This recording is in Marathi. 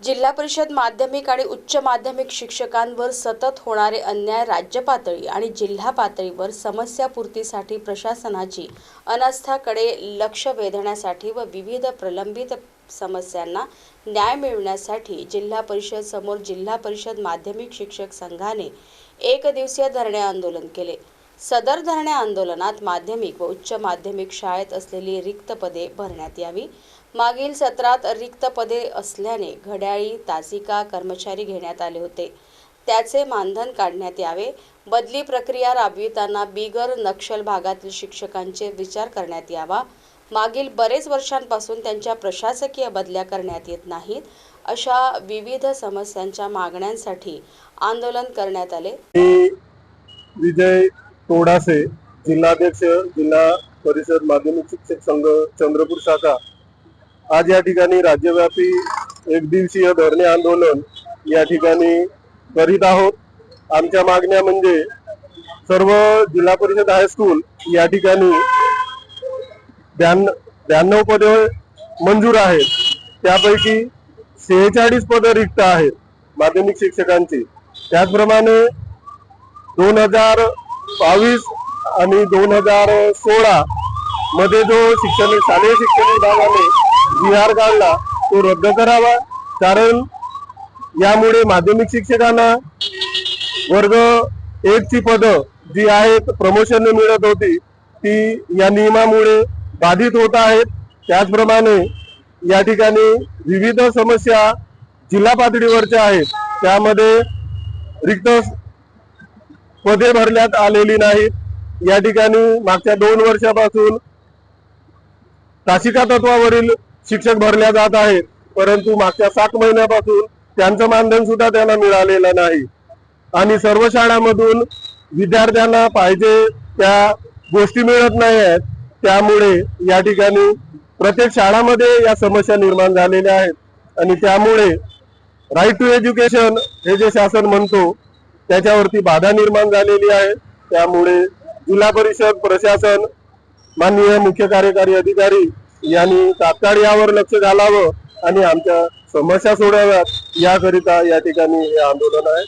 जिल्हा परिषद माध्यमिक आणि उच्च माध्यमिक शिक्षकांवर सतत होणारे अन्याय राज्य पातळी आणि जिल्हा पातळीवर समस्यापूर्तीसाठी प्रशासनाची अनास्थाकडे लक्ष वेधण्यासाठी व विविध प्रलंबित समस्यांना न्याय मिळवण्यासाठी जिल्हा परिषद समोर जिल्हा परिषद माध्यमिक शिक्षक संघाने एक दिवसीय धरणे आंदोलन केले. सदर धरणे आंदोलनात माध्यमिक व उच्च माध्यमिक शाळेत असलेली रिक्त पदे भरण्यात यावी. मागील सत्रात रिक्त पदे असल्याने घड्याळी तासिका कर्मचारी घेण्यात आले होते. त्याचे मानधन काढण्यात यावे. बदली प्रक्रिया राबविताना बिगर नक्षल भागातील शिक्षकांचे विचार करण्यात यावा. मागील बरेच वर्षांपासून त्यांच्या प्रशासकीय बदल्या करण्यात येत नाहीत अशा विविध समस्यांच्या मागण्यांसाठी आंदोलन करण्यात आले. विजय तोडासे जिल्हाध्यक्ष जिल्हा परिषद माध्यमिक शिक्षक संघ चंद्रपूर शाखा आज या ठिकाणी राज्यव्यापी एक दिवसीय धरणे आंदोलन या ठिकाणी करीत आहोत. आमच्या मागण्या म्हणजे सर्व जिल्हा परिषद हायस्कूल या ठिकाणी ब्याण्णव ब्याण्णव पदे मंजूर आहेत. त्यापैकी सेहेचाळीस पदं रिक्त आहेत माध्यमिक शिक्षकांची. त्याचप्रमाणे दोन हजार बावीस आणि दोन हजार सोळा मध्ये जो शिक्षण शालेय शिक्षण विभागाने जी काढला तो रद्द करावा. कारण यामुळे माध्यमिक शिक्षकांना वर्ग एकची पदं जी आहेत प्रमोशनने मिळत होती ती या नियमामुळे बाधित होत आहेत. त्याचप्रमाणे या ठिकाणी विविध समस्या जिल्हा पातळीवरच्या आहेत. त्यामध्ये रिक्त पदे भरण्यात आलेली नाहीत. या ठिकाणी मागच्या दोन वर्षापासून तासिका तत्वावरील शिक्षक भरल्या जात आहेत परंतु मागच्या सात महिन्यापासून त्यांचं मानधन सुद्धा त्यांना मिळालेलं नाही. आणि सर्व शाळांमधून विद्यार्थ्यांना पाहिजे त्या गोष्टी मिळत नाही आहेत त्यामुळे या ठिकाणी प्रत्येक शाळामध्ये या समस्या निर्माण झालेल्या आहेत. आणि त्यामुळे राईट टू एज्युकेशन हे जे शासन म्हणतो त्याच्यावरती बाधा निर्माण झालेली आहे. त्यामुळे जिल्हा परिषद प्रशासन माननीय मुख्य कार्यकारी अधिकारी यांनी तात्काळ यावर लक्ष घालावं आणि आमच्या समस्या सोडाव्यात याकरिता या ठिकाणी हे आंदोलन आहे.